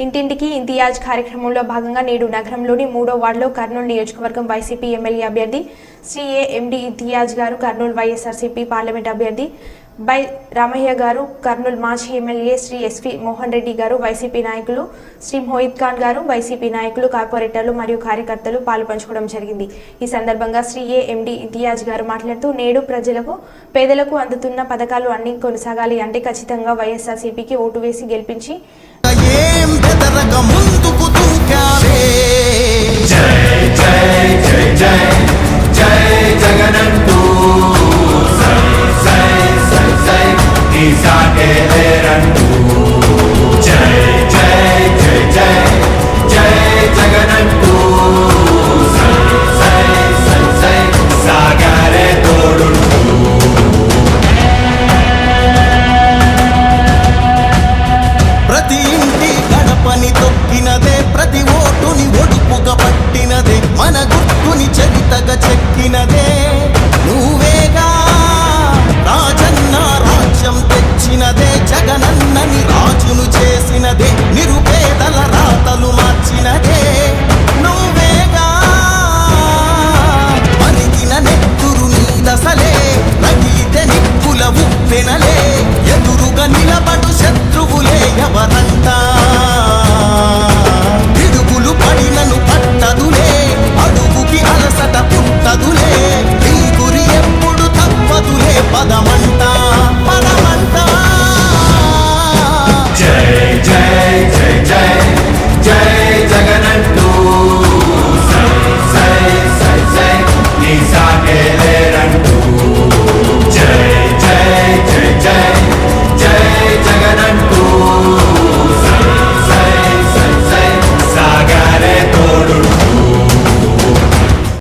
ఇంటింటికి ఇంతియాజ్ కార్యక్రమంలో భాగంగా నేడు నగరంలోని మూడో వార్డులో కర్నూలు నియోజకవర్గం వైసీపీ ఎమ్మెల్యే అభ్యర్థి Shri MD Imtiaz garu Kurnool YSRCP parliament అభ్యర్థి బై రామయ్య గారు కర్నూలు మాజీ MLA Shri S V Mohan Reddy garu YCP నాయకులు శ్రీ మోహిత్ ఖాన్ గారు వైసీపీ నాయకులు కార్పొరేటర్లు మరియు కార్యకర్తలు పాలు పంచుకోవడం జరిగింది. ఈ సందర్భంగా శ్రీ ఏ ఎండి ఇంతియాజ్ గారు మాట్లాడుతూ నేడు ప్రజలకు పేదలకు అందుతున్న పథకాలు అన్ని కొనసాగాలి అంటే ఖచ్చితంగా వైఎస్ఆర్సీపీకి ఓటు వేసి గెలిపించి ఎదురుగా నిలబడు శత్రువులే ఎవరంతా